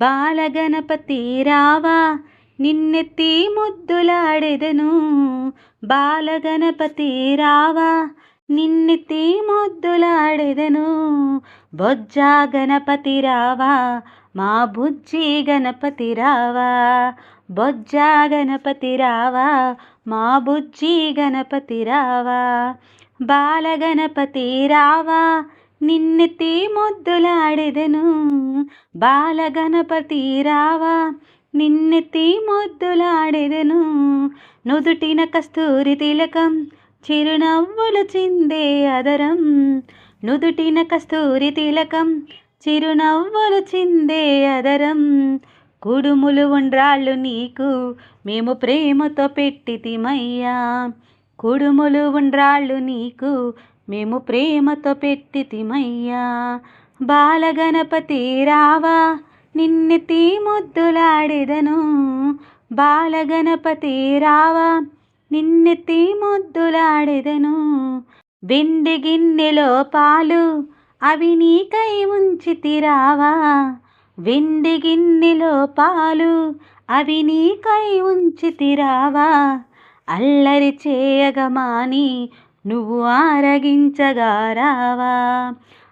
బాలగణపతి రావా నిన్నెత్తి ముద్దులాడెదను. బాలగణపతి రావా నిన్నెత్తి ముద్దులాడెదను. బొజ్జా గణపతి రావా మా బుజ్జి గణపతి రావా. బొజ్జా గణపతి రావా మా బుజ్జి గణపతి రావా. బాలగణపతి రావా నిన్నెత్తి మొద్దులాడెదను. బాలగణపతి రావా. నిన్నెత్తి మొద్దులాడెదను. నుదుటిన కస్తూరి తిలకం చిరునవ్వులు చిందే అదరం. నుదుటిన కస్తూరి తిలకం చిరునవ్వులు చిందే అదరం. కుడుములు ఉండ్రాళ్ళు నీకు మేము ప్రేమతో పెట్టితిమయ్యా. కుడుములు ఉండ్రాళ్ళు నీకు మేము ప్రేమతో పెట్టితిమయ్యా. బాలగణపతి రావా నిన్నెత్తి ముద్దులాడెదను బాలగణపతి రావా నిన్నెత్తి ముద్దులాడెదను వెండి గిన్నెలో పాలు అవి నీకై ఉంచితిరావా. వెండి గిన్నెలో పాలు అవి నీకై ఉంచితిరావా. అల్లరి చేయగమాని నువ్వు ఆరగించగారావా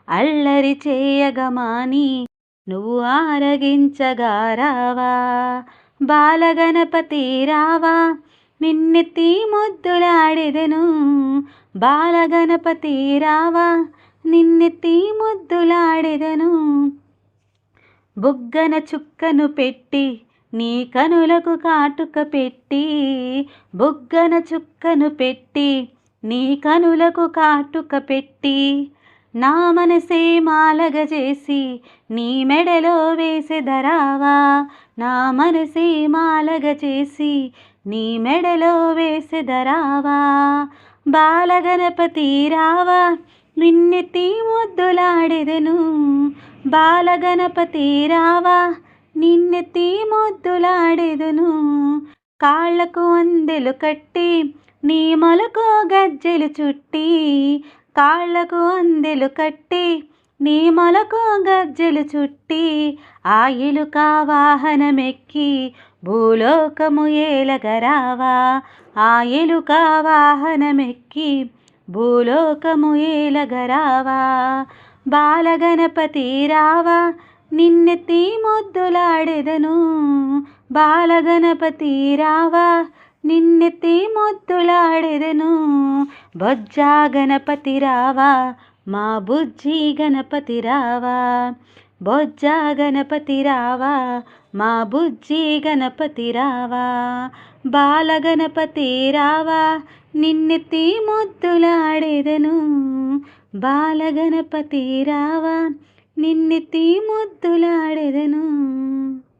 అల్లరి చేయగమాని నువ్వు ఆరగించగారావా బాలగణపతి రావా నిన్నెత్తి ముద్దులాడెదను. బాలగణపతి రావా నిన్నెత్తి ముద్దులాడెదను. బుగ్గన చుక్కను పెట్టి నీ కనులకు కాటుక పెట్టి బుగ్గన చుక్కను పెట్టి నీ కనులకు కాటుక పెట్టి నా మనసే మాలగ చేసి నీ మెడలో వేసెదరావా నా మనసే మాలగ చేసి నీ మెడలో వేసెదరావా బాలగణపతి రావా నిన్నెత్తి ముద్దులాడెదను. బాలగణపతి రావా నిన్నెత్తి ముద్దులాడెదను. కాళ్ళకు అందెలు కట్టి నీ మొలకు గజ్జెలు చుట్టి కాళ్ళకు అందెలు కట్టి నీ మొలకు గజ్జెలు చుట్టి ఆయిలుక వాహనమెక్కి భూలోకము ఏలగరావా ఆయిలుక వాహనమెక్కి భూలోకము ఏలగరావా. బాలగణపతి రావా నిన్నెత్తి ముద్దులాడెదను బాలగణపతి రావా నిన్నెత్తి ముద్దులాడెదను బొజ్జా గణపతి రావా మా బుజ్జి గణపతి రావా. బొజ్జా గణపతి రావా మా బుజ్జి గణపతి రావా. బాలగణపతి రావా నిన్నెత్తి ముద్దులాడెదను బాలగణపతి రావా నిన్నెత్తి ముద్దులాడెదను